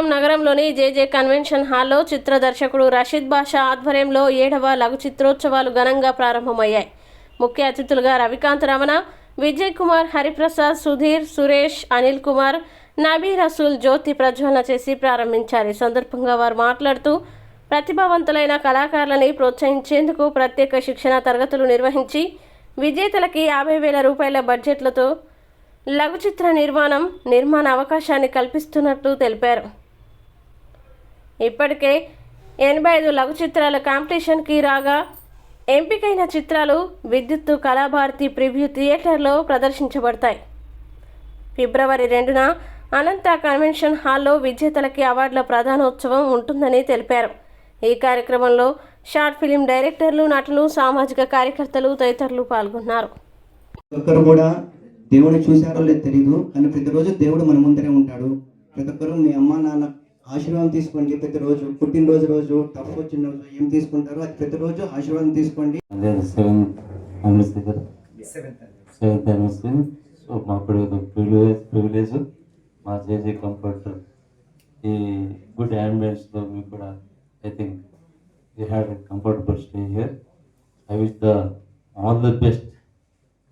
అనంతపురం నగరంలోని జేజే కన్వెన్షన్ హాల్లో చిత్ర దర్శకుడు రషీద్ బాషా ఆధ్వర్యంలో ఏడవ లఘు చిత్రోత్సవాలు ఘనంగా ప్రారంభమయ్యాయి. ముఖ్య అతిథులుగా రవికాంత్ రమణ విజయ్ కుమార్ హరిప్రసాద్ సుధీర్ సురేష్ అనిల్ కుమార్ నబీ రసూల్ జ్యోతి ప్రజ్వలన చేసి ప్రారంభించారు. ఈ సందర్భంగా వారు మాట్లాడుతూ ప్రతిభావంతులైన కళాకారులని ప్రోత్సహించేందుకు ప్రత్యేక శిక్షణ తరగతులు నిర్వహించి విజేతలకి యాభై వేల రూపాయల బడ్జెట్లతో లఘు చిత్ర నిర్మాణం నిర్మాణ అవకాశాన్ని కల్పిస్తున్నట్లు తెలిపారు. ఇప్పటికే ఎనభై ఐదు లఘు చిత్రాల కాంపిటీషన్కి రాగా ఎంపికైన చిత్రాలు విద్యుత్తు కళాభారతి ప్రివ్యూ థియేటర్లో ప్రదర్శించబడతాయి. ఫిబ్రవరి రెండున అనంత కన్వెన్షన్ హాల్లో విజేతలకి అవార్డుల ప్రధానోత్సవం ఉంటుందని తెలిపారు. ఈ కార్యక్రమంలో షార్ట్ ఫిలిం డైరెక్టర్లు నటులు సామాజిక కార్యకర్తలు తదితరులు పాల్గొన్నారు. ఒక్కరు కూడా దేవుడిని చూశారో లేదు తెలియదు కానీ ప్రతిరోజు దేవుడు మన ముందరే ఉంటాడు. ప్రతి ఒక్కరు మీ అమ్మ నాన్న ఆశీర్వాదం తీసుకోండి ప్రతిరోజు పుట్టినరోజు రోజు టఫ్ వచ్చిన రోజు ఏం తీసుకుంటారో అది ప్రతిరోజు ఆశీర్వాదం తీసుకోండి. అదే సెవెంత్ సెవెంత్ అనివర్సరీ సో మా ప్రివిలేజ్ ప్రివిలేజ్ మా జేజే కంఫర్ట్ ఈ గుడ్ అంబియన్స్లో మీకు కూడా I think you had comfortable stay here I wish the all the best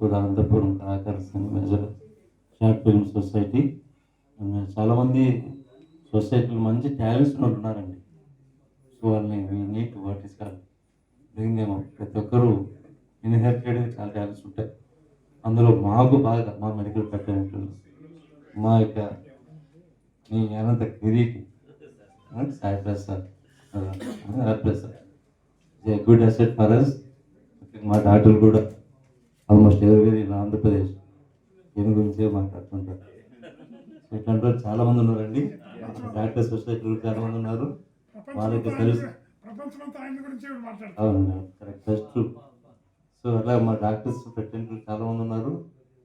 to the Anantapuram Kalakara Sangh major short film society చాలామంది సొసైటీలో మంచి టాలెంట్స్ ఉన్నారండి. సో వాళ్ళని we need what is call bring ఏమో ప్రతి ఒక్కరూ ఇన్హెరిటెడ్ చాలా talents ఉంటాయి. అందులో మాకు బాగా మా మెడికల్ కట్టినట్లు మా యొక్క మీ అనంత గిరికి Sai Prasad Prasad. Good asset for us మా డాక్టర్లు కూడా ఆల్మోస్ట్ ఎవరి ఆంధ్రప్రదేశ్. దీని గురించే మాట్లాడుతుంటారు. ఇట్లాంటి వాళ్ళు చాలా మంది ఉన్నారండి. డాక్టర్ సొసైటీలు చాలా మంది ఉన్నారు. వాళ్ళకి తెలుసు ప్రపంచమంతా ఆయన గురించి మాట్లాడతారు. అవును కరెక్ట్ ట్రూ సో అట్లా మా డాక్టర్స్ పెట్టిన చాలా మంది ఉన్నారు.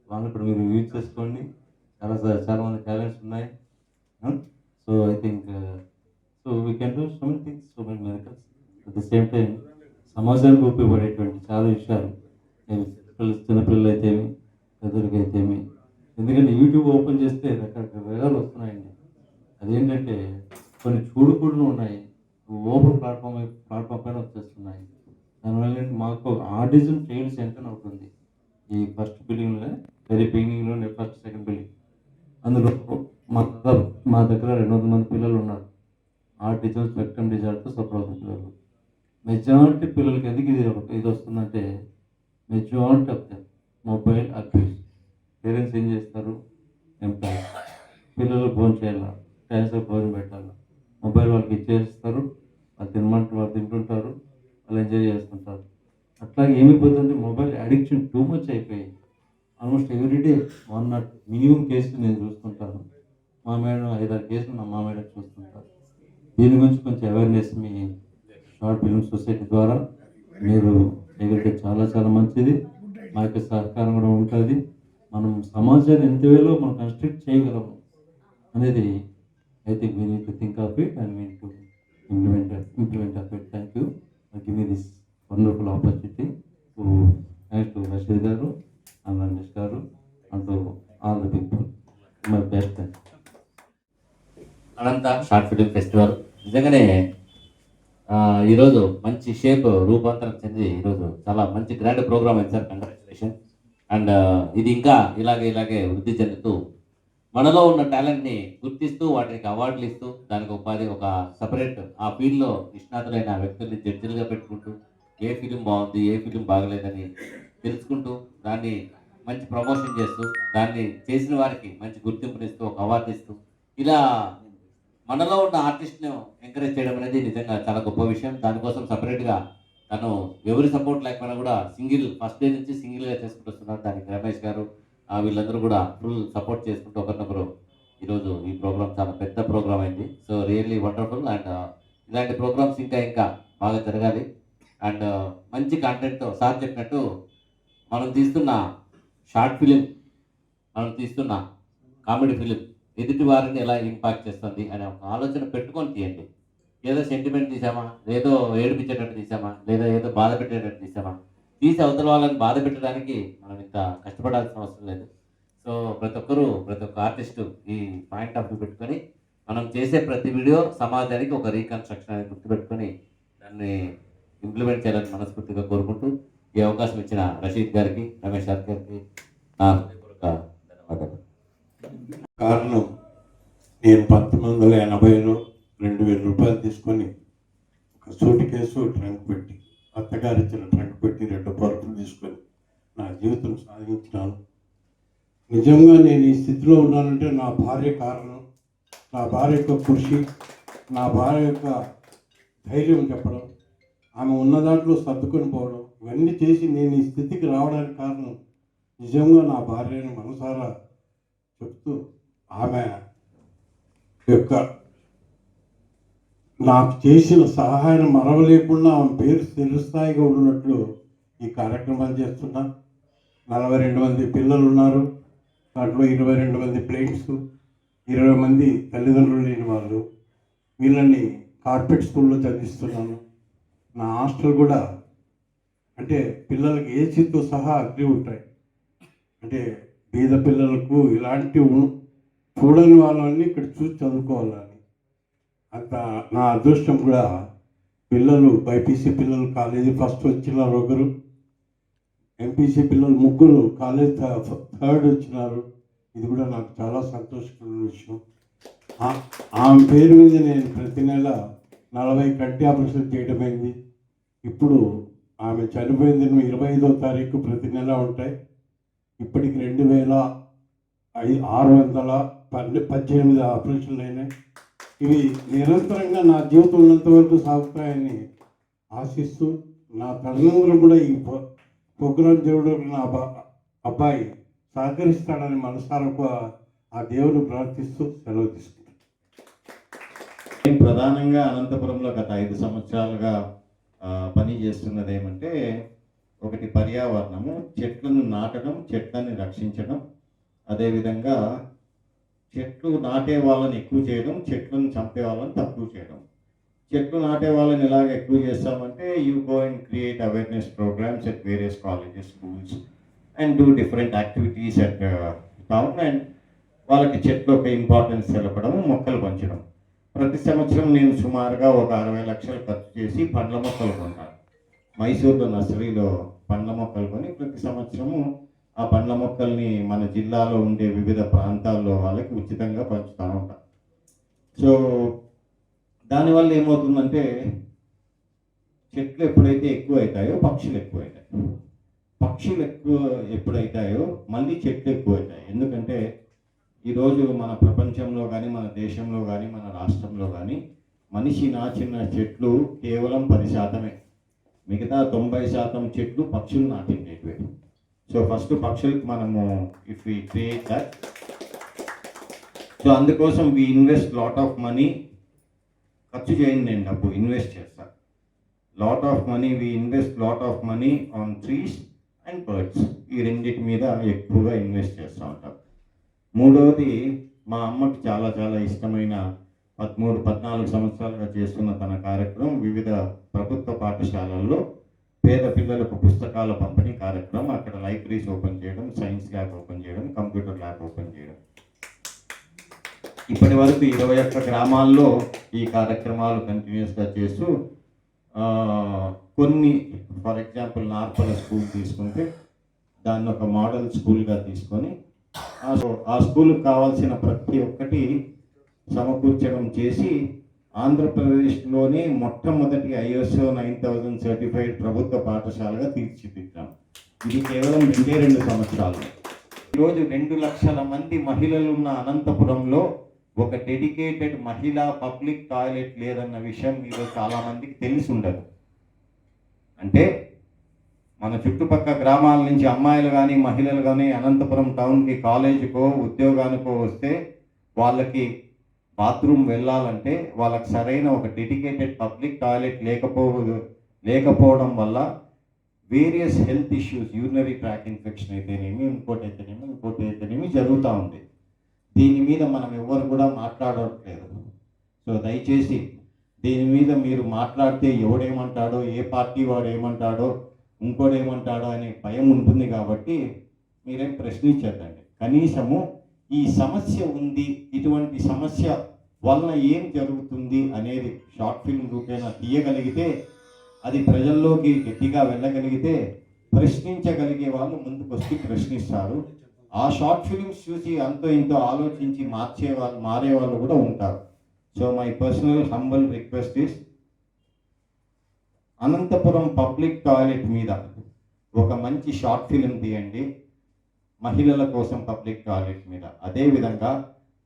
వాళ్ళు ఇప్పుడు మీరు యూజ్ చేసుకోండి. చాలా చాలా మంది టాలెంట్స్ ఉన్నాయి. So I think so we can do so many things so many medicals at the same time సమాజానికి ఉపయోగపడేటువంటి చాలా విషయాలు. చిన్నపిల్లలు అయితేమి పెద్దలకి అయితేమి ఎందుకంటే యూట్యూబ్ ఓపెన్ చేస్తే రకరకాల వస్తున్నాయండి. అదేంటంటే కొన్ని చూడకూడదు ఉన్నాయి. ఓపెన్ ప్లాట్ఫామ్ ప్లాట్ఫామ్ పైన వచ్చేస్తున్నాయి. దానివల్ల మాకు ఆర్టిజం ట్రైన్ సెంటర్ ఒకటి ఉంది. ఈ ఫస్ట్ బిల్డింగ్లో వెరీ బిగినింగ్లో ఫస్ట్ సెకండ్ బిల్డింగ్. అందులో మా దగ్గర మా దగ్గర రెండు వందల మంది పిల్లలు ఉన్నారు. ఆర్టిజం స్పెక్ట్రమ్ డిజార్డ్తో సఫర్ అవుతున్న పిల్లలు. మెజారిటీ పిల్లలకి ఎందుకు ఇది ఇది వస్తుందంటే majority of them mobile abuse. Parents ఏం చేస్తారు? ఎంప్లాయీస్ పిల్లలు భోజనం చేయాలా? టైమ్స్ భోజనం పెట్టాలా? మొబైల్ వాళ్ళకి ఇచ్చేస్తారు. వాళ్ళు తినమంటే వాళ్ళు తింటుంటారు. వాళ్ళు ఎంజాయ్ చేస్తుంటారు. అట్లాగే ఏమైపోతుందంటే మొబైల్ అడిక్షన్ టూ మచ్ అయిపోయి almost everyday one not minimum కేసులు నేను చూస్తుంటాను. మా మేడం ఐదారు కేసులు నా మా మేడం చూస్తుంటారు. దీని గురించి కొంచెం అవేర్నెస్ మీ షార్ట్ ఫిల్మ్ సొసైటీ ద్వారా మీరు చేయగలిగితే చాలా చాలా మంచిది. మా యొక్క సహకారం కూడా ఉంటుంది. మనం సమాజాన్ని ఎంత వేలో మనం కన్స్ట్రక్ట్ చేయగలము అనేది I think we need to think of it and we to implement implement of it thank you give me this wonderful opportunity to thanks to Rashid garu and Ranjesh garu and all the people my best Anantha short film festival నిజంగానే ఈరోజు మంచి shape రూపాంతరం చెంది ఈరోజు చాలా మంచి grand program అయింది sir congratulation and ఇది ఇంకా ఇలాగే ఇలాగే వృద్ధి చెందుతూ మనలో ఉన్న టాలెంట్ని గుర్తిస్తూ వాటికి అవార్డులు ఇస్తూ దానికి ఉపాధి ఒక సపరేట్ ఆ ఫీల్డ్లో నిష్ణాతులైన వ్యక్తుల్ని జడ్జిలుగా పెట్టుకుంటూ ఏ ఫిలిం బాగుంది ఏ ఫిలిం బాగలేదని తెలుసుకుంటూ దాన్ని మంచి ప్రమోషన్ చేస్తూ దాన్ని చేసిన వారికి మంచి గుర్తింపునిస్తూ ఒక అవార్డు ఇస్తూ ఇలా మనలో ఉన్న ఆర్టిస్ట్ను ఎంకరేజ్ చేయడం అనేది నిజంగా చాలా గొప్ప విషయం. దానికోసం సపరేట్గా తను ఎవరి సపోర్ట్ లేకపోయినా కూడా సింగిల్ ఫస్ట్ డే నుంచి సింగిల్గా చేసుకుంటూ వస్తున్నారు. దానికి రమేష్ గారు ఆ, వీళ్ళందరూ కూడా ఫుల్ సపోర్ట్ చేసుకుంటూ ఒకరినొకరు ఈరోజు ఈ ప్రోగ్రామ్ చాలా పెద్ద ప్రోగ్రామ్ అయింది. సో రియల్లీ వండర్ఫుల్ అండ్ ఇలాంటి ప్రోగ్రామ్స్ ఇంకా ఇంకా బాగా జరగాలి. అండ్ uh, మంచి కంటెంట్తో సార్ చెప్పినట్టు మనం తీస్తున్న షార్ట్ ఫిలిం మనం తీస్తున్న కామెడీ ఫిలిం ఎదుటి వారిని ఎలా ఇంపాక్ట్ చేస్తుంది అనే ఒక ఆలోచన పెట్టుకొని తీయండి. ఏదో సెంటిమెంట్ తీసామా? ఏదో ఏడిపించేటట్టు తీసామా? లేదా ఏదో బాధ పెట్టేటట్టు తీసామా? తీసి అవతల వాళ్ళని బాధ పెట్టడానికి మనం ఇంత కష్టపడాల్సిన అవసరం లేదు. సో ప్రతి ఒక్కరూ ప్రతి ఒక్క ఆర్టిస్టు ఈ పాయింట్ ఆఫ్ వ్యూ పెట్టుకొని మనం చేసే ప్రతి వీడియో సమాజానికి ఒక రీకన్స్ట్రక్షన్ అనేది గుర్తుపెట్టుకొని దాన్ని ఇంప్లిమెంట్ చేయాలని మనస్ఫూర్తిగా కోరుకుంటూ ఈ అవకాశం ఇచ్చిన రషీద్ గారికి రమేష్ సార్ గారికి నా హృదయపూర్వక ధన్యవాదాలు. కారణం నేను పంతొమ్మిది వందల ఎనభైలో రెండు వేల రూపాయలు తీసుకొని ఒక సూటి కేసు ట్రంక్ పెట్టి అత్తగారు ఇచ్చిన ట్రంక్ పెట్టి రెండు పరుపులు తీసుకొని నా జీవితం సాగించినాను నిజంగా నేను ఈ స్థితిలో ఉన్నానంటే నా భార్య కారణం నా భార్య యొక్క కృషి నా భార్య యొక్క ధైర్యం చెప్పడం ఆమె ఉన్న దాంట్లో సర్దుకొని పోవడం ఇవన్నీ చేసి నేను ఈ స్థితికి రావడానికి కారణం నిజంగా నా భార్యని మనసారా చెప్తూ ఆమె యొక్క నాకు చేసిన సహాయం మరవలేకుండా ఆమె పేరు స్థిరస్థాయిగా ఉన్నట్లు ఈ కార్యక్రమాలు చేస్తున్నా. నలభై రెండు మంది పిల్లలు ఉన్నారు. దాంట్లో ఇరవై రెండు మంది ప్లేట్స్ ఇరవై మంది తల్లిదండ్రులు లేని వాళ్ళు. వీళ్ళని కార్పెట్ స్కూల్లో చదివిస్తున్నాను. నా హాస్టల్ కూడా అంటే పిల్లలకి ఏసీతో సహా అగ్రి ఉంటాయి. అంటే బీద పిల్లలకు ఇలాంటి చూడని వాళ్ళని ఇక్కడ చూసి చదువుకోవాలని. అంత నా అదృష్టం కూడా పిల్లలు బైపీసీ పిల్లలు కాలేజీ ఫస్ట్ వచ్చినారు ఒకరు. ఎంపీసీ పిల్లలు ముగ్గురు కాలేజ్ థర్డ్ వచ్చినారు. ఇది కూడా నాకు చాలా సంతోషకరమైన విషయం. ఆ- ఆమె పేరు మీద నేను ప్రతి నెల నలభై కంటి ఆపరేషన్ చేయడమైంది ఇప్పుడు ఆమె చనిపోయింది ఇరవై ఐదో తారీఖు ప్రతి నెల ఉంటాయి. ఇప్పటికి రెండు వేల ఐదు ఆరు వందల పన్నె పద్దెనిమిది ఆపరేషన్లు అయినాయి. ఇవి నిరంతరంగా నా జీవితం ఉన్నంత వరకు సాగుతాయని ఆశిస్తూ నా తల్లిదండ్రులు కూడా ఈ ప్రోగ్రాం దేవుడు నా అబ్బా అబ్బాయి సహకరిస్తాడని మనసారకు ఆ- దేవుని ప్రార్థిస్తూ సెలవు తీసుకుంటాను నేను ప్రధానంగా అనంతపురంలో గత ఐదు సంవత్సరాలుగా పని చేస్తున్నది ఏమంటే ఒకటి పర్యావరణము చెట్లను నాటడం చెట్లని రక్షించడం అదేవిధంగా చెట్లు నాటే వాళ్ళని ఎక్కువ చేయడం చెట్లను చంపే వాళ్ళని తక్కువ చేయడం. చెట్లు నాటే వాళ్ళని ఎలాగ ఎక్కువ చేస్తామంటే you go and create awareness programs at various colleges schools and do different activities at town and వాళ్ళకి చెట్లు ఒక ఇంపార్టెన్స్ తెలపడం మొక్కలు పంచడం. ప్రతి సంవత్సరం నేను సుమారుగా ఒక అరవై లక్షలు ఖర్చు చేసి పండ్ల మొక్కలు కొంటాను. మైసూర్లో నర్సరీలో పండ్ల మొక్కలు కొని ప్రతి సంవత్సరము ఆ పండ్ల మొక్కల్ని మన జిల్లాలో ఉండే వివిధ ప్రాంతాల్లో వాళ్ళకి ఉచితంగా పంచుతూ ఉంటాం. సో దానివల్ల ఏమవుతుందంటే చెట్లు ఎప్పుడైతే ఎక్కువ అవుతాయో పక్షులు ఎక్కువ అవుతాయి పక్షులు ఎక్కువ ఎప్పుడైతాయో మళ్ళీ చెట్లు ఎక్కువ అవుతాయి ఎందుకంటే ఈరోజు మన ప్రపంచంలో కానీ మన దేశంలో కానీ మన రాష్ట్రంలో కానీ మనిషి నాచిన చెట్లు కేవలం పది శాతమే. మిగతా తొంభై శాతం చెట్లు పక్షులు నాటినేటివే సో ఫస్ట్ పక్షులకు మనము if we create that so అందుకోసం we invest lot of money ఖర్చు చేయండి నేను డబ్బు ఇన్వెస్ట్ చేస్తా. Lot of money we invest lot of money on trees and birds ఈ రెండింటి మీద ఎక్కువగా ఇన్వెస్ట్ చేస్తూ ఉంటాం. మూడవది మా అమ్మకి చాలా చాలా ఇష్టమైన పదమూడు పద్నాలుగు సంవత్సరాలుగా చేస్తున్న తన కార్యక్రమం వివిధ ప్రభుత్వ పాఠశాలల్లో పేద పిల్లలకు పుస్తకాల పంపిణీ కార్యక్రమం అక్కడ లైబ్రరీస్ ఓపెన్ చేయడం సైన్స్ ల్యాబ్ ఓపెన్ చేయడం కంప్యూటర్ ల్యాబ్ ఓపెన్ చేయడం. ఇప్పటి వరకు ఇరవై ఒక్క గ్రామాల్లో ఈ కార్యక్రమాలు కంటిన్యూస్గా చేస్తూ కొన్ని ఫర్ ఎగ్జాంపుల్ నార్పల స్కూల్ తీసుకుంటే దాన్ని ఒక మోడల్ స్కూల్గా తీసుకొని ఆ సో- ఆ స్కూల్కి కావాల్సిన ప్రతి ఒక్కటి సమకూర్చడం చేసి ఆంధ్రప్రదేశ్లోని మొట్టమొదటి ఐఎస్ఓ నైన్ థౌజండ్ సర్టిఫైడ్ ప్రభుత్వ పాఠశాలగా తీర్చిదిద్దాం. ఇది కేవలం రెండే రెండు సంవత్సరాలు. ఈరోజు రెండు లక్షల మంది మహిళలు ఉన్న అనంతపురంలో ఒక డెడికేటెడ్ మహిళా పబ్లిక్ టాయిలెట్ లేదన్న విషయం మీరు చాలామందికి తెలిసి ఉండదు అంటే మన చుట్టుపక్క గ్రామాల నుంచి అమ్మాయిలు కానీ మహిళలు కానీ అనంతపురం టౌన్కి కాలేజీకో ఉద్యోగానికో వస్తే వాళ్ళకి బాత్రూమ్ వెళ్ళాలంటే వాళ్ళకి సరైన ఒక డెడికేటెడ్ పబ్లిక్ టాయిలెట్ లేకపో లేకపోవడం వల్ల various health issues urinary tract infection అయితేనేమి ఇంకోటి అయితేనేమి ఇంకోటి అయితేనేమి జరుగుతూ ఉంది. దీని మీద మనం ఎవరు కూడా మాట్లాడట్లేదు. సో దయచేసి దీని మీద మీరు మాట్లాడితే ఎవడేమంటాడో ఏ పార్టీ వాడు ఏమంటాడో ఇంకోటి ఏమంటాడో అనే భయం ఉంటుంది కాబట్టి మీరేం ప్రశ్నించద్దండి. కనీసము ఈ సమస్య ఉంది ఇటువంటి సమస్య వలన ఏం జరుగుతుంది అనేది షార్ట్ ఫిల్మ్ రూపేణా తీయగలిగితే అది ప్రజల్లోకి గట్టిగా వెళ్ళగలిగితే ప్రశ్నించగలిగే వాళ్ళు ముందుకు వచ్చి ప్రశ్నిస్తారు. ఆ షార్ట్ ఫిలిమ్స్ చూసి అంతో ఇంతో ఆలోచించి మార్చే వాళ్ళు మారే వాళ్ళు కూడా ఉంటారు. So my personal humble request is Anantapuram public toilet మీద ఒక మంచి షార్ట్ ఫిలిం తీయండి. మహిళల కోసం పబ్లిక్ టాయిలెట్ మీద. అదేవిధంగా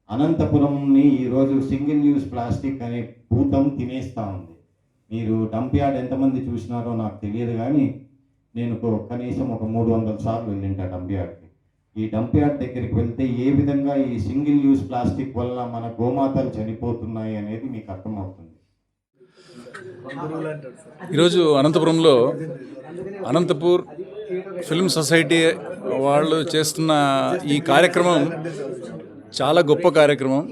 అనంతపురంని ఈరోజు సింగిల్ యూజ్ ప్లాస్టిక్ అనే భూతం తినేస్తూ ఉంది. మీరు డంప్ యార్డ్ ఎంతమంది చూసినారో నాకు తెలియదు కానీ నేను కనీసం ఒక మూడు వందల సార్లు వెళ్ళింటా డంప్ యార్డ్కి. ఈ డంప్ యార్డ్ దగ్గరికి వెళ్తే ఏ విధంగా ఈ సింగిల్ యూజ్ ప్లాస్టిక్ వల్ల మన గోమాతలు చనిపోతున్నాయి అనేది మీకు అర్థమవుతుంది. ఈరోజు అనంతపురంలో అనంతపూర్ ఫిల్మ్ సొసైటీ వాళ్ళు చేస్తున్న ఈ కార్యక్రమం చాలా గొప్ప కార్యక్రమం.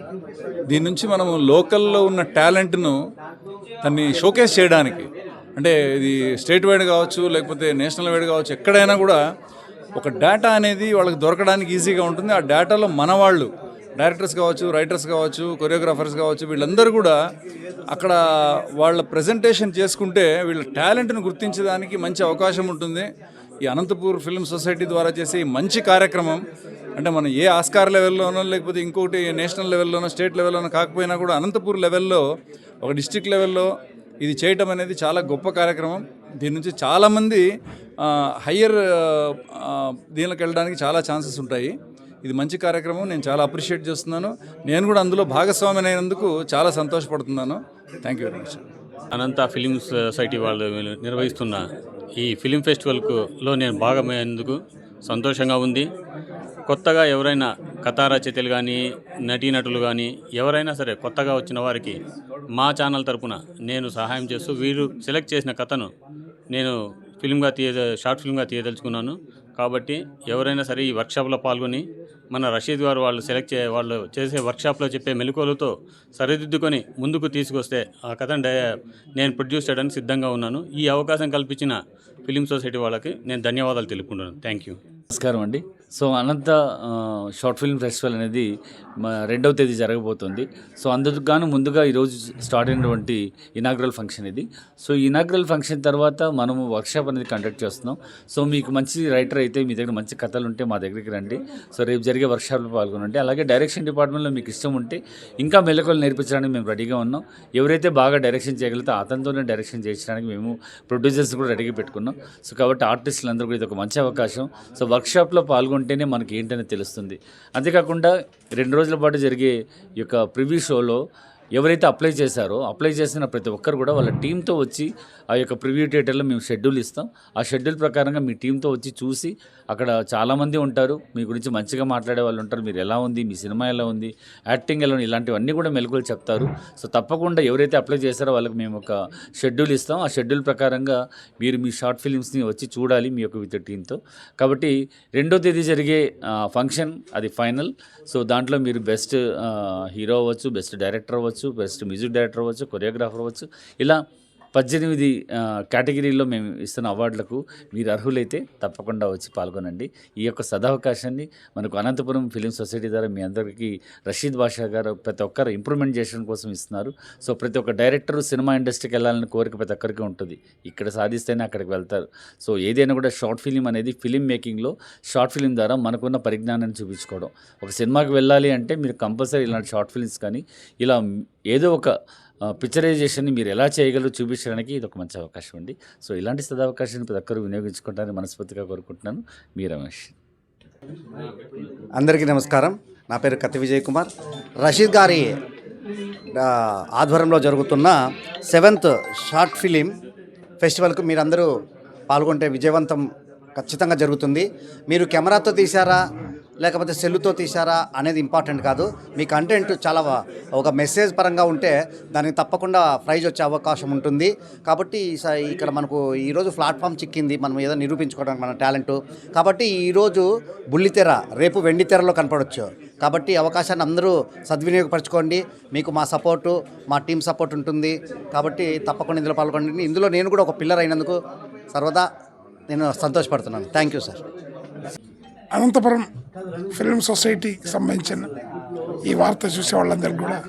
దీని నుంచి మనము లోకల్లో ఉన్న టాలెంట్ను దాన్ని షోకేస్ చేయడానికి అంటే ఇది స్టేట్ వైడ్ కావచ్చు లేకపోతే నేషనల్ వైడ్ కావచ్చు ఎక్కడైనా కూడా ఒక డేటా అనేది వాళ్ళకి దొరకడానికి ఈజీగా ఉంటుంది. ఆ డేటాలో మన వాళ్ళు డైరెక్టర్స్ కావచ్చు రైటర్స్ కావచ్చు కొరియోగ్రాఫర్స్ కావచ్చు వీళ్ళందరూ కూడా అక్కడ వాళ్ళ ప్రజెంటేషన్ చేసుకుంటే వీళ్ళ టాలెంట్ను గుర్తించడానికి మంచి అవకాశం ఉంటుంది. ఈ అనంతపూర్ ఫిల్మ్ సొసైటీ ద్వారా చేసే ఈ మంచి కార్యక్రమం అంటే మనం ఏ ఆస్కార్ లెవెల్లోనో లేకపోతే ఇంకోటి నేషనల్ లెవెల్లోనో స్టేట్ లెవెల్లోనో కాకపోయినా కూడా అనంతపూర్ లెవెల్లో ఒక డిస్టిక్ లెవెల్లో ఇది చేయటం అనేది చాలా గొప్ప కార్యక్రమం. దీని నుంచి చాలామంది హయ్యర్ దీనిలోకి వెళ్ళడానికి చాలా ఛాన్సెస్ ఉంటాయి. ఇది మంచి కార్యక్రమం నేను చాలా అప్రిషియేట్ చేస్తున్నాను. నేను కూడా అందులో భాగస్వామి అయినందుకు చాలా సంతోషపడుతున్నాను. Thank you very much. Anantha film society వాళ్ళు నిర్వహిస్తున్న ఈ ఫిలిం ఫెస్టివల్కులో నేను భాగమైనందుకు సంతోషంగా ఉంది. కొత్తగా ఎవరైనా కథా రచయితలు కానీ నటీనటులు కానీ ఎవరైనా సరే కొత్తగా వచ్చిన వారికి మా ఛానల్ తరపున నేను సహాయం చేస్తూ వీరు సెలెక్ట్ చేసిన కథను నేను ఫిల్మ్గా తీయ షార్ట్ ఫిల్మ్గా తీయదలుచుకున్నాను. కాబట్టి ఎవరైనా సరే ఈ వర్క్షాప్లో పాల్గొని మన రషీద్ గారు వాళ్ళు సెలెక్ట్ చే వాళ్ళు చేసే వర్క్షాప్లో చెప్పే మెలకువలతో సరిదిద్దుకొని ముందుకు తీసుకొస్తే ఆ కథను డై నేను ప్రొడ్యూస్ చేయడానికి సిద్ధంగా ఉన్నాను. ఈ అవకాశం కల్పించిన ఫిలిం సొసైటీ వాళ్ళకి నేను ధన్యవాదాలు తెలుపుకుంటున్నాను. Thank you. నమస్కారం అండి. So Anantha short film festival అనేది మా రెండవ తేదీ జరగబోతోంది. సో అందుకు గాను ముందుగా ఈరోజు స్టార్ట్ అయినటువంటి ఇనాగ్రల్ ఫంక్షన్ ఇది. సో ఇనాగ్రల్ ఫంక్షన్ తర్వాత మనము వర్క్షాప్ అనేది కండక్ట్ చేస్తున్నాం. సో మీకు మంచి రైటర్ అయితే మీ దగ్గర మంచి కథలు ఉంటే మా దగ్గరికి రండి. సో రేపు జరిగే వర్క్షాప్లో పాల్గొనండి. అలాగే డైరెక్షన్ డిపార్ట్మెంట్లో మీకు ఇష్టం ఉంటే ఇంకా మెలకువలు నేర్పించడానికి మేము రెడీగా ఉన్నాం. ఎవరైతే బాగా డైరెక్షన్ చేయగలిగితే అతనితోనే డైరెక్షన్ చేయించడానికి మేము ప్రొడ్యూసర్స్ కూడా రెడీగా పెట్టుకున్నాం. సో కాబట్టి ఆర్టిస్టులందరూ కూడా ఇది ఒక మంచి అవకాశం. సో వర్క్షాప్లో ఉంటేనే మనకి ఏంటనేది తెలుస్తుంది. అంతేకాకుండా రెండు రోజుల పాటు జరిగే ఈ యొక్క ప్రివ్యూ షోలో ఎవరైతే అప్లై చేశారో అప్లై చేసిన ప్రతి ఒక్కరు కూడా వాళ్ళ టీంతో వచ్చి ఆ యొక్క ప్రివ్యూ థియేటర్లో మేము షెడ్యూల్ ఇస్తాం. ఆ షెడ్యూల్ ప్రకారంగా మీ టీంతో వచ్చి చూసి అక్కడ చాలామంది ఉంటారు. మీ గురించి మంచిగా మాట్లాడే వాళ్ళు ఉంటారు. మీరు ఎలా ఉంది? మీ సినిమా ఎలా ఉంది? యాక్టింగ్ ఎలా ఉంది? ఇలాంటివన్నీ కూడా మెలకువలు చెప్తారు. సో తప్పకుండా ఎవరైతే అప్లై చేశారో వాళ్ళకి మేము ఒక షెడ్యూల్ ఇస్తాం. ఆ షెడ్యూల్ ప్రకారంగా మీరు మీ షార్ట్ ఫిలిమ్స్ని వచ్చి చూడాలి మీ యొక్క విత్ టీంతో కాబట్టి రెండో తేదీ జరిగే ఫంక్షన్ అది ఫైనల్. సో దాంట్లో మీరు బెస్ట్ హీరో అవ్వచ్చు బెస్ట్ డైరెక్టర్ అవ్వచ్చు బెస్ట్ మ్యూజిక్ డైరెక్టర్ అవ్వచ్చు కొరియోగ్రాఫర్ అవ్వచ్చు. ఇలా పద్దెనిమిది కేటగిరీలో కేటగిరీల్లో మేము ఇస్తున్న అవార్డులకు మీరు అర్హులైతే తప్పకుండా వచ్చి పాల్గొనండి. ఈ యొక్క సదవకాశాన్ని మనకు అనంతపురం ఫిలిం సొసైటీ ద్వారా మీ అందరికీ రషీద్ బాషా గారు ప్రతి ఒక్కరు ఇంప్రూవ్మెంట్ చేయడం కోసం ఇస్తున్నారు. సో ప్రతి ఒక్క డైరెక్టర్ సినిమా ఇండస్ట్రీకి వెళ్ళాలని కోరిక ప్రతి ఒక్కరికి ఉంటుంది. ఇక్కడ సాధిస్తేనే అక్కడికి వెళ్తారు. సో ఏదైనా కూడా షార్ట్ ఫిలిం అనేది ఫిలిం మేకింగ్లో షార్ట్ ఫిలిం ద్వారా మనకున్న పరిజ్ఞానాన్ని చూపించుకోవడం. ఒక సినిమాకి వెళ్ళాలి అంటే మీరు కంపల్సరీ ఇలాంటి షార్ట్ ఫిలిమ్స్ కానీ ఇలా ఏదో ఒక పిక్చరైజేషన్ని మీరు ఎలా చేయగలరు చూపించడానికి ఇది ఒక మంచి అవకాశం అండి. సో ఇలాంటి సదావకాశాన్ని ప్రతి ఒక్కరు వినియోగించుకుంటారని మనస్ఫూర్తిగా కోరుకుంటున్నాను. మీ రమేష్. అందరికీ నమస్కారం. నా పేరు కత్తి విజయ్ కుమార్. రషీద్ గారి ఆధ్వర్యంలో జరుగుతున్న సెవెంత్ షార్ట్ ఫిలిం ఫెస్టివల్కు మీరందరూ పాల్గొంటే విజయవంతం ఖచ్చితంగా జరుగుతుంది. మీరు కెమెరాతో తీశారా? లేకపోతే సెల్లుతో తీశారా అనేది ఇంపార్టెంట్ కాదు. మీ కంటెంట్ చాలా ఒక మెసేజ్ పరంగా ఉంటే దానికి తప్పకుండా ప్రైజ్ వచ్చే అవకాశం ఉంటుంది. కాబట్టి స- ఇక్కడ మనకు ఈరోజు ప్లాట్ఫామ్ చిక్కింది. మనం ఏదో నిరూపించుకోవడానికి మన టాలెంట్. కాబట్టి ఈరోజు బుల్లితెర రేపు వెండితెరలో కనపడవచ్చు కాబట్టి అవకాశాన్ని అందరూ సద్వినియోగపరచుకోండి. మీకు మా సపోర్టు మా టీం సపోర్ట్ ఉంటుంది. కాబట్టి తప్పకుండా ఇందులో పాల్గొండి ఇందులో నేను కూడా ఒక పిల్లర్ అయినందుకు సర్వదా నేను సంతోషపడుతున్నాను. Thank you sir. Anantapuram film సొసైటీకి సంబంధించిన ఈ వార్త చూసే వాళ్ళందరికీ కూడా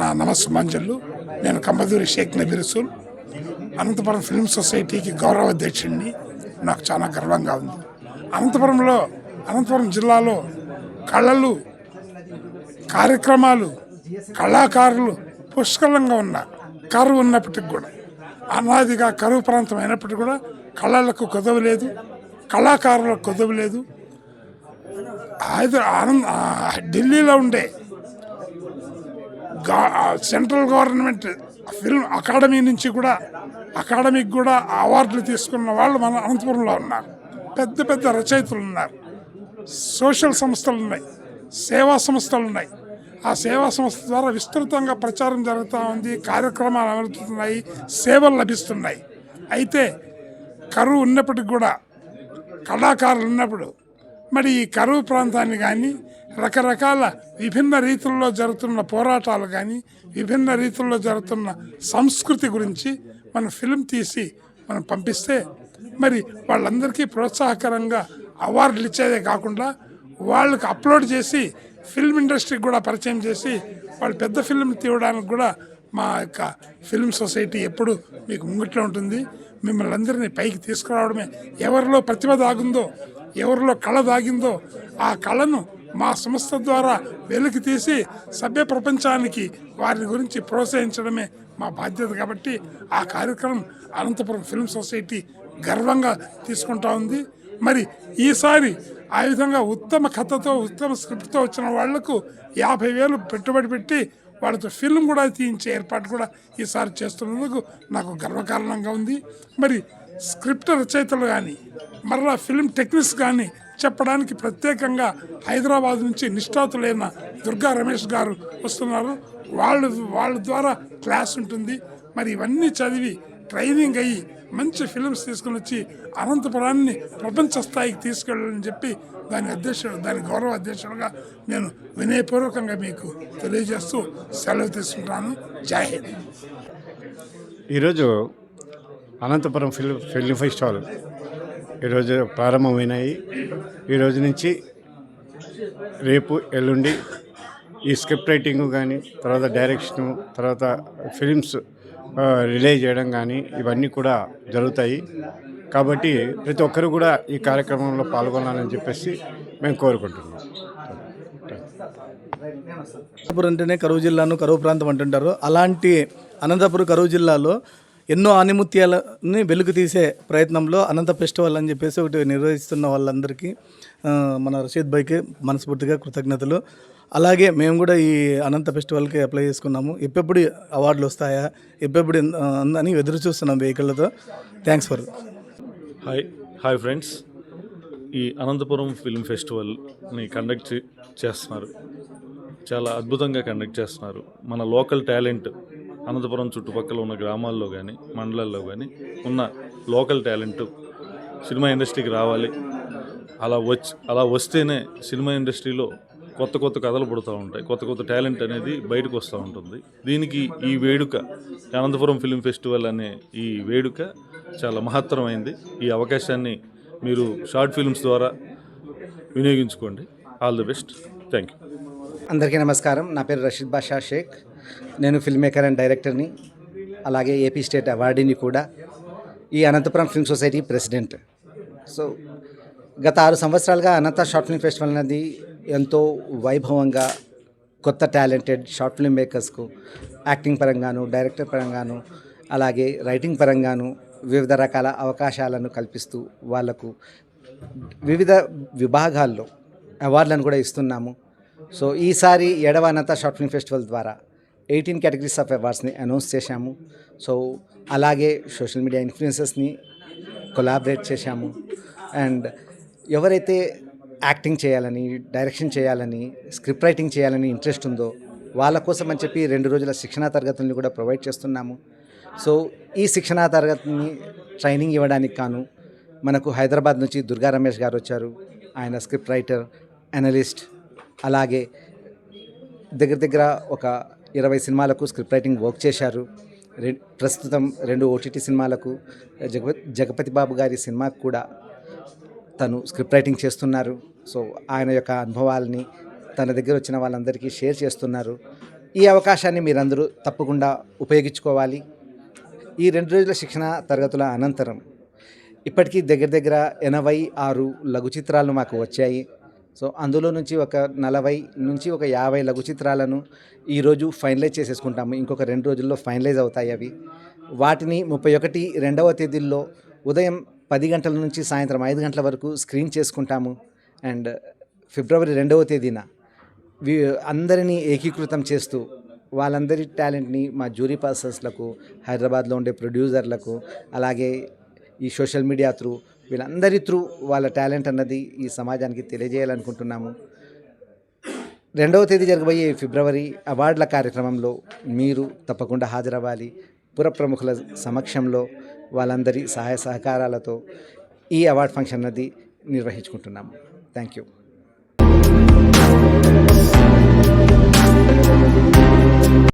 నా నమస్సుమాంజలు. నేను కంబదూరి షేక్ నబీ రసూల్. అనంతపురం ఫిల్మ్ సొసైటీకి గౌరవ అధ్యక్షుడిని. నాకు చాలా గర్వంగా ఉంది. అనంతపురంలో అనంతపురం జిల్లాలో కళలు కార్యక్రమాలు కళాకారులు పుష్కలంగా ఉన్నారు కరువు ఉన్నప్పటికి కూడా అనాదిగా కరువు ప్రాంతం అయినప్పటికీ కూడా కళలకు కొదవలేదు కళాకారులకు కొదవలేదు ఆనంద్ ఢిల్లీలో ఉండే సెంట్రల్ గవర్నమెంట్ ఫిల్మ్ అకాడమీ నుంచి కూడా అకాడమీకి కూడా అవార్డులు తీసుకున్న వాళ్ళు మన అనంతపురంలో ఉన్నారు. పెద్ద పెద్ద రచయితలు ఉన్నారు. సోషల్ సంస్థలు ఉన్నాయి. సేవా సంస్థలు ఉన్నాయి. ఆ సేవా సంస్థ ద్వారా విస్తృతంగా ప్రచారం జరుగుతూ ఉంది కార్యక్రమాలు అమలుతున్నాయి సేవలు లభిస్తున్నాయి. అయితే కరువు ఉన్నప్పటికి కూడా కళాకారులు ఉన్నప్పుడు మరి ఈ కరువు ప్రాంతాన్ని కానీ రకరకాల విభిన్న రీతుల్లో జరుగుతున్న పోరాటాలు కానీ విభిన్న రీతుల్లో జరుగుతున్న సంస్కృతి గురించి మనం ఫిల్మ్ తీసి మనం పంపిస్తే మరి వాళ్ళందరికీ ప్రోత్సాహకరంగా అవార్డులు ఇచ్చేదే కాకుండా వాళ్ళకి అప్లోడ్ చేసి ఫిల్మ్ ఇండస్ట్రీకి కూడా పరిచయం చేసి వాళ్ళు పెద్ద ఫిల్మ్ తీయడానికి కూడా మా యొక్క ఫిల్మ్ సొసైటీ ఎప్పుడు మీకు ముంగిట్లో ఉంటుంది. మిమ్మల్ని అందరినీ పైకి తీసుకురావడమే ఎవరిలో ప్రతిభ దాగుందో ఎవరిలో కళ దాగిందో ఆ కళను మా సంస్థ ద్వారా వెలికి తీసి సభ్య ప్రపంచానికి వారి గురించి ప్రోత్సహించడమే మా బాధ్యత కాబట్టి ఆ కార్యక్రమం అనంతపురం ఫిల్మ్ సొసైటీ గర్వంగా తీసుకుంటా ఉంది. మరి ఈసారి ఆ విధంగా ఉత్తమ కథతో ఉత్తమ స్క్రిప్ట్తో వచ్చిన వాళ్ళకు యాభై వేలు పెట్టుబడి పెట్టి వాళ్ళతో ఫిల్మ్ కూడా తీయించే ఏర్పాటు కూడా ఈసారి చేస్తున్నందుకు నాకు గర్వకారణంగా ఉంది. మరి స్క్రిప్ట్ రచయితలు కానీ మరలా ఫిల్మ్ టెక్నిక్స్ కానీ చెప్పడానికి ప్రత్యేకంగా హైదరాబాద్ నుంచి నిష్ఠాతులైన దుర్గా రమేష్ గారు వస్తున్నారు. వాళ్ళు వాళ్ళ ద్వారా క్లాస్ ఉంటుంది. మరి ఇవన్నీ చదివి ట్రైనింగ్ అయ్యి మంచి ఫిల్మ్స్ తీసుకుని వచ్చి అనంతపురాన్ని ప్రపంచ స్థాయికి తీసుకెళ్ళాలని చెప్పి దాని అధ్యక్షుడు దాని గౌరవ అధ్యక్షుడుగా నేను వినయపూర్వకంగా మీకు తెలియజేస్తూ సెలవు తీసుకుంటాను. జై ఈరోజు అనంతపురం ఫిల్మ్ ఫిల్మ్ ఫెస్టివల్ ఈరోజు ప్రారంభమైనాయి. ఈరోజు నుంచి రేపు ఎల్లుండి ఈ స్క్రిప్ట్ రైటింగ్ కానీ తర్వాత డైరెక్షను తర్వాత ఫిలిమ్స్ రిలే చేయడం కానీ ఇవన్నీ కూడా జరుగుతాయి. కాబట్టి ప్రతి ఒక్కరు కూడా ఈ కార్యక్రమంలో పాల్గొనాలని చెప్పేసి మేము కోరుకుంటున్నాం. అనంతపురం అంటేనే కరువు జిల్లాను కరువు ప్రాంతం అంటుంటారు. అలాంటి అనంతపురం కరువు జిల్లాలో ఎన్నో ఆనిముత్యాలని వెలుగు తీసే ప్రయత్నంలో అనంత ఫెస్టివల్ అని చెప్పేసి ఒకటి నిర్వహిస్తున్న వాళ్ళందరికీ మన రషీద్ భాయ్కి మనస్ఫూర్తిగా కృతజ్ఞతలు. అలాగే మేము కూడా ఈ అనంత ఫెస్టివల్కి అప్లై చేసుకున్నాము. ఎప్పుడెప్పుడు అవార్డులు వస్తాయా ఎప్పుడెప్పుడు అని ఎదురు చూస్తున్నాం వెహికల్తో. Thanks for hi hi friends. ఈ అనంతపురం ఫిల్మ్ ఫెస్టివల్ని కండక్ట్ చేస్తున్నారు. చాలా అద్భుతంగా కండక్ట్ చేస్తున్నారు. మన లోకల్ టాలెంట్ అనంతపురం చుట్టుపక్కల ఉన్న గ్రామాల్లో కానీ మండలాల్లో కానీ ఉన్న లోకల్ టాలెంట్ సినిమా ఇండస్ట్రీకి రావాలి. అలా వచ్చి అలా వస్తేనే సినిమా ఇండస్ట్రీలో కొత్త కొత్త కథలు పుడుతూ ఉంటాయి. కొత్త కొత్త టాలెంట్ అనేది బయటకు వస్తూ ఉంటుంది. దీనికి ఈ వేడుక అనంతపురం ఫిలిం ఫెస్టివల్ అనే ఈ వేడుక చాలా మహత్తరమైంది. ఈ అవకాశాన్ని మీరు షార్ట్ ఫిల్మ్స్ ద్వారా వినియోగించుకోండి. All the best. Thank you అందరికీ నమస్కారం. నా పేరు రషీద్ బాషా షేక్. నేను ఫిల్మ్ మేకర్ అండ్ డైరెక్టర్ని అలాగే ఏపీ స్టేట్ అవార్డీని కూడా ఈ Anantapuram film society president so గత ఆరు సంవత్సరాలుగా అనంత షార్ట్ ఫిల్మ్ ఫెస్టివల్ అనేది ఎంతో వైభవంగా కొత్త టాలెంటెడ్ షార్ట్ ఫిల్మ్ మేకర్స్కు యాక్టింగ్ పరంగాను డైరెక్టర్ పరంగాను అలాగే రైటింగ్ పరంగాను వివిధ రకాల అవకాశాలను కల్పిస్తూ వాళ్ళకు వివిధ విభాగాల్లో అవార్డులను కూడా ఇస్తున్నాము. సో ఈసారి ఎడవ అనంత షార్ట్ ఫిల్మ్ ఫెస్టివల్ ద్వారా ఎయిటీన్ కేటగిరీస్ ఆఫ్ అవార్డ్స్ని అనౌన్స్ చేశాము. సో అలాగే సోషల్ మీడియా ఇన్ఫ్లుయెన్సెస్ని కొలాబరేట్ చేశాము. అండ్ ఎవరైతే యాక్టింగ్ చేయాలని డైరెక్షన్ చేయాలని స్క్రిప్ట్ రైటింగ్ చేయాలని ఇంట్రెస్ట్ ఉందో వాళ్ళ కోసం అని చెప్పి రెండు రోజుల శిక్షణా తరగతులను కూడా ప్రొవైడ్ చేస్తున్నాము. సో ఈ శిక్షణా తరగతిని ట్రైనింగ్ ఇవ్వడానికి కాను మనకు హైదరాబాద్ నుంచి దుర్గా రమేష్ గారు వచ్చారు. ఆయన స్క్రిప్ట్ రైటర్ అనలిస్ట్ అలాగే దగ్గర దగ్గర ఒక ఇరవై సినిమాలకు స్క్రిప్ట్ రైటింగ్ వర్క్ చేశారు. రె ప్రస్తుతం రెండు ఓటీటీ సినిమాలకు జగపతి జగపతి బాబు గారి సినిమాకు కూడా తను స్క్రిప్ట్ రైటింగ్ చేస్తున్నారు. సో ఆయన యొక్క అనుభవాలని తన దగ్గర వచ్చిన వాళ్ళందరికీ షేర్ చేస్తున్నారు. ఈ అవకాశాన్ని మీరందరూ తప్పకుండా ఉపయోగించుకోవాలి. ఈ రెండు రోజుల శిక్షణ తరగతుల అనంతరం ఇప్పటికీ దగ్గర దగ్గర ఎనభై ఆరు లఘు చిత్రాలు మాకు వచ్చాయి. సో అందులో నుంచి ఒక నలభై నుంచి ఒక యాభై లఘు చిత్రాలను ఈరోజు ఫైనలైజ్ చేసేసుకుంటాము. ఇంకొక రెండు రోజుల్లో ఫైనలైజ్ అవుతాయి అవి. వాటిని ముప్పై ఒకటి రెండవ తేదీల్లో ఉదయం పది గంటల నుంచి సాయంత్రం ఐదు గంటల వరకు స్క్రీన్ చేసుకుంటాము. అండ్ ఫిబ్రవరి రెండవ తేదీన వి అందరినీ ఏకీకృతం చేస్తూ వాళ్ళందరి టాలెంట్ని మా జ్యూరీ పర్సన్స్లకు హైదరాబాద్లో ఉండే ప్రొడ్యూసర్లకు అలాగే ఈ సోషల్ మీడియా త్రూ వీళ్ళందరి త్రూ వాళ్ళ టాలెంట్ అన్నది ఈ సమాజానికి తెలియజేయాలనుకుంటున్నాము. రెండవ తేదీ జరగబోయే ఫిబ్రవరి అవార్డుల కార్యక్రమంలో మీరు తప్పకుండా హాజరవ్వాలి. పురప్రముఖుల సమక్షంలో వాళ్ళందరి సహాయ సహకారాలతో ఈ అవార్డు ఫంక్షన్ అన్నది నిర్వహించుకుంటున్నాము. Thank you.